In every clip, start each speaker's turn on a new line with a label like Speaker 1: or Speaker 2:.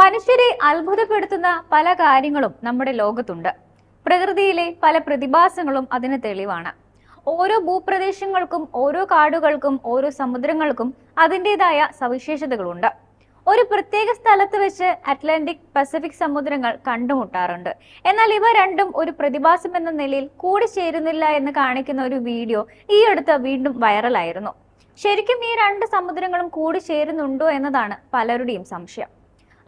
Speaker 1: മനുഷ്യരെ അത്ഭുതപ്പെടുത്തുന്ന പല കാര്യങ്ങളും നമ്മുടെ ലോകത്തുണ്ട്. പ്രകൃതിയിലെ പല പ്രതിഭാസങ്ങളും അതിന് തെളിവാണ്. ഓരോ ഭൂപ്രദേശങ്ങൾക്കും ഓരോ കാടുകൾക്കും ഓരോ സമുദ്രങ്ങൾക്കും അതിന്റെതായ സവിശേഷതകളുണ്ട്. ഒരു പ്രത്യേക സ്ഥലത്ത് വെച്ച് അറ്റ്ലാന്റിക് പസഫിക് സമുദ്രങ്ങൾ കണ്ടുമുട്ടാറുണ്ട്. എന്നാൽ ഇവ രണ്ടും ഒരു പ്രതിഭാസം എന്ന നിലയിൽ കൂടി ചേരുന്നില്ല എന്ന് കാണിക്കുന്ന ഒരു വീഡിയോ ഈ അടുത്ത് വീണ്ടും വൈറലായിരുന്നു. ശരിക്കും ഈ രണ്ട് സമുദ്രങ്ങളും കൂടി ചേരുന്നുണ്ടോ എന്നതാണ് പലരുടെയും സംശയം.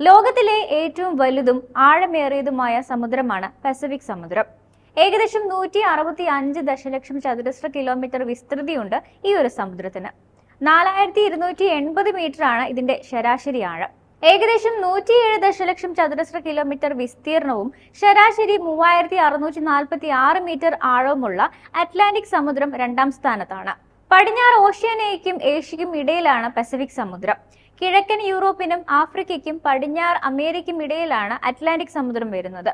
Speaker 1: ലോകത്തിലെ ഏറ്റവും വലുതും ആഴമേറിയതുമായ സമുദ്രമാണ് പസഫിക് സമുദ്രം. ഏകദേശം നൂറ്റി അറുപത്തി അഞ്ച് ദശലക്ഷം ചതുരശ്ര കിലോമീറ്റർ വിസ്തൃതിയുണ്ട് ഈ ഒരു സമുദ്രത്തിന്. നാലായിരത്തി ഇരുന്നൂറ്റി എൺപത് മീറ്റർ ആണ് ഇതിന്റെ ശരാശരി ആഴം. ഏകദേശം നൂറ്റിയേഴ് ദശലക്ഷം ചതുരശ്ര കിലോമീറ്റർ വിസ്തീർണവും ശരാശരി മൂവായിരത്തി അറുന്നൂറ്റി നാൽപ്പത്തി ആറ് മീറ്റർ ആഴവുമുള്ള അറ്റ്ലാന്റിക് സമുദ്രം രണ്ടാം സ്ഥാനത്താണ്. പടിഞ്ഞാറ് ഓഷ്യാനയ്ക്കും ഏഷ്യയ്ക്കും ഇടയിലാണ് പസഫിക് സമുദ്രം. കിഴക്കൻ യൂറോപ്പിനും ആഫ്രിക്കയ്ക്കും പടിഞ്ഞാറ് അമേരിക്കയ്ക്കും ഇടയിലാണ് അറ്റ്ലാന്റിക് സമുദ്രം വരുന്നത്.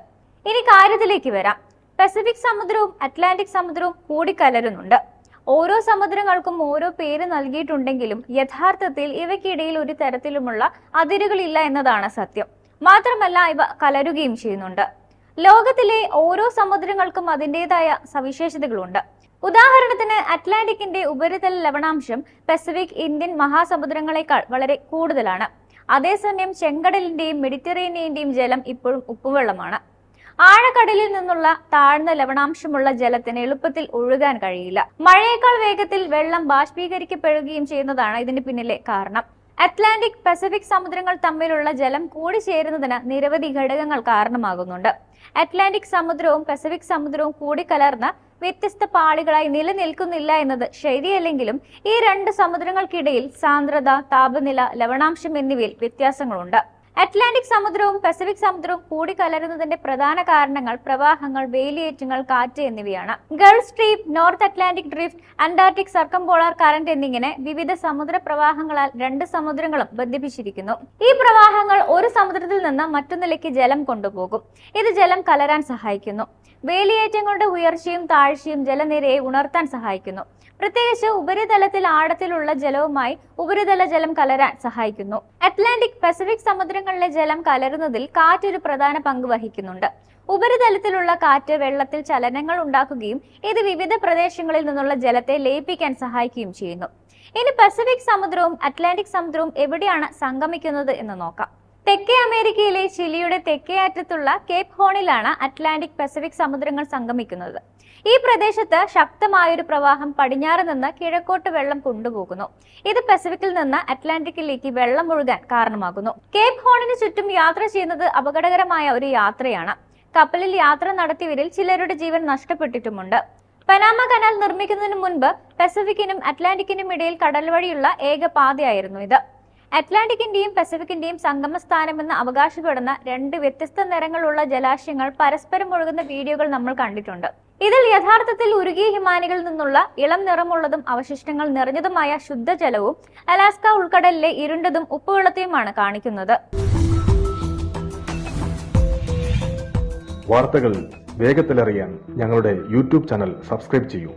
Speaker 1: ഇനി കാര്യത്തിലേക്ക് വരാം. പസഫിക് സമുദ്രവും അറ്റ്ലാന്റിക് സമുദ്രവും കൂടിക്കലരുന്നുണ്ട്. ഓരോ സമുദ്രങ്ങൾക്കും ഓരോ പേര് നൽകിയിട്ടുണ്ടെങ്കിലും യഥാർത്ഥത്തിൽ ഇവയ്ക്കിടയിൽ ഒരു തരത്തിലുമുള്ള അതിരുകളില്ല എന്നതാണ് സത്യം. മാത്രമല്ല ഇവ കലരുകയും ചെയ്യുന്നുണ്ട്. ലോകത്തിലെ ഓരോ സമുദ്രങ്ങൾക്കും അതിന്റെതായ സവിശേഷതകളുണ്ട്. ഉദാഹരണത്തിന് അറ്റ്ലാന്റിക്കിന്റെ ഉപരിതല ലവണാംശം പസഫിക് ഇന്ത്യൻ മഹാസമുദ്രങ്ങളെക്കാൾ വളരെ കൂടുതലാണ്. അതേസമയം ചെങ്കടലിന്റെയും മെഡിറ്ററേനിയന്റെയും ജലം ഇപ്പോഴും ഉപ്പുവെള്ളമാണ്. ആഴക്കടലിൽ നിന്നുള്ള താഴ്ന്ന ലവണാംശമുള്ള ജലത്തിന് എളുപ്പത്തിൽ ഒഴുകാൻ കഴിയില്ല. മഴയേക്കാൾ വേഗത്തിൽ വെള്ളം ബാഷ്പീകരിക്കപ്പെടുകയും ചെയ്യുന്നതാണ് ഇതിന് പിന്നിലെ കാരണം. അറ്റ്ലാന്റിക് പസഫിക് സമുദ്രങ്ങൾ തമ്മിലുള്ള ജലം കൂടിച്ചേരുന്നതിന് നിരവധി ഘടകങ്ങൾ കാരണമാകുന്നുണ്ട്. അറ്റ്ലാന്റിക് സമുദ്രവും പസഫിക് സമുദ്രവും കൂടിക്കലർന്ന് വ്യത്യസ്ത പാളികളായി നിലനിൽക്കുന്നില്ല എന്നത് ശരിയല്ലെങ്കിലും ഈ രണ്ട് സമുദ്രങ്ങൾക്കിടയിൽ സാന്ദ്രത താപനില ലവണാംശം എന്നിവയിൽ വ്യത്യാസങ്ങളുണ്ട്. അറ്റ്ലാന്റിക് സമുദ്രവും പസഫിക് സമുദ്രവും കൂടിക്കലരുന്നതിന്റെ പ്രധാന കാരണങ്ങൾ പ്രവാഹങ്ങൾ വേലിയേറ്റങ്ങൾ കാറ്റ് എന്നിവയാണ്. Gulf Stream North Atlantic Drift Antarctic Circumpolar Current എന്നിങ്ങനെ വിവിധ സമുദ്ര പ്രവാഹങ്ങളാൽ രണ്ട് സമുദ്രങ്ങളും ബന്ധിപ്പിച്ചിരിക്കുന്നു. ഈ പ്രവാഹങ്ങൾ ഒരു സമുദ്രത്തിൽ നിന്ന് മറ്റൊന്നിലേക്ക് ജലം കൊണ്ടുപോകും. ഇത് ജലം കലരാൻ സഹായിക്കുന്നു. വേലിയേറ്റങ്ങളുടെ ഉയർച്ചയും താഴ്ചയും ജലനിരയെ ഉണർത്താൻ സഹായിക്കുന്നു. പ്രത്യേകിച്ച് ഉപരിതലത്തിൽ ആഴത്തിലുള്ള ജലവുമായി ഉപരിതല ജലം കലരാൻ സഹായിക്കുന്നു. അറ്റ്ലാന്റിക് പസഫിക് സമുദ്രങ്ങളിലെ ജലം കലരുന്നതിൽ കാറ്റ് ഒരു പ്രധാന പങ്ക് വഹിക്കുന്നുണ്ട്. ഉപരിതലത്തിലുള്ള കാറ്റ് വെള്ളത്തിൽ ചലനങ്ങൾ ഉണ്ടാക്കുകയും ഇത് വിവിധ പ്രദേശങ്ങളിൽ നിന്നുള്ള ജലത്തെ ലയിപ്പിക്കാൻ സഹായിക്കുകയും ചെയ്യുന്നു. ഇനി പസഫിക് സമുദ്രവും അറ്റ്ലാന്റിക് സമുദ്രവും എവിടെയാണ് സംഗമിക്കുന്നത് എന്ന് നോക്കാം. തെക്കേ അമേരിക്കയിലെ ചിലിയുടെ തെക്കേ അറ്റത്തുള്ള കേപ്പ് ഹോണിലാണ് അറ്റ്ലാന്റിക് പസഫിക് സമുദ്രങ്ങൾ സംഗമിക്കുന്നത്. ഈ പ്രദേശത്ത് ശക്തമായൊരു പ്രവാഹം പടിഞ്ഞാറ് നിന്ന് കിഴക്കോട്ട് വെള്ളം കൊണ്ടുപോകുന്നു. ഇത് പസഫിക്കിൽ നിന്ന് അറ്റ്ലാന്റിക്കിലേക്ക് വെള്ളം ഒഴുകാൻ കാരണമാകുന്നു. കേപ്പ് ഹോണിന് ചുറ്റും യാത്ര ചെയ്യുന്നത് അപകടകരമായ ഒരു യാത്രയാണ്. കപ്പലിൽ യാത്ര നടത്തിയവരിൽ ചിലരുടെ ജീവൻ നഷ്ടപ്പെട്ടിട്ടുമുണ്ട്. പനാമ കനാൽ നിർമ്മിക്കുന്നതിന് മുൻപ് പസഫിക്കിനും അറ്റ്ലാന്റിക്കിനും ഇടയിൽ കടൽ വഴിയുള്ള ഏക പാതയായിരുന്നു ഇത്. അറ്റ്ലാന്റിക്കിന്റെയും പസഫിക്കിന്റെയും സംഗമസ്ഥാനമെന്ന് അവകാശപ്പെടുന്ന രണ്ട് വ്യത്യസ്ത നിറങ്ങളുള്ള ജലാശയങ്ങൾ പരസ്പരം ഒഴുകുന്ന വീഡിയോകൾ നമ്മൾ കണ്ടിട്ടുണ്ട്. ഇതിൽ യഥാർത്ഥത്തിൽ ഉരുകിയ ഹിമാനികളിൽ നിന്നുള്ള ഇളം നിറമുള്ളതും അവശിഷ്ടങ്ങൾ നിറഞ്ഞതുമായ ശുദ്ധജലവും അലാസ്ക ഉൾക്കടലിലെ ഇരുണ്ടതും ഉപ്പുവെള്ളത്തെയുമാണ് കാണിക്കുന്നത്.
Speaker 2: വാർത്തകൾ വേഗത്തിലറിയാൻ ഞങ്ങളുടെ യൂട്യൂബ് ചാനൽ സബ്സ്ക്രൈബ് ചെയ്യൂ.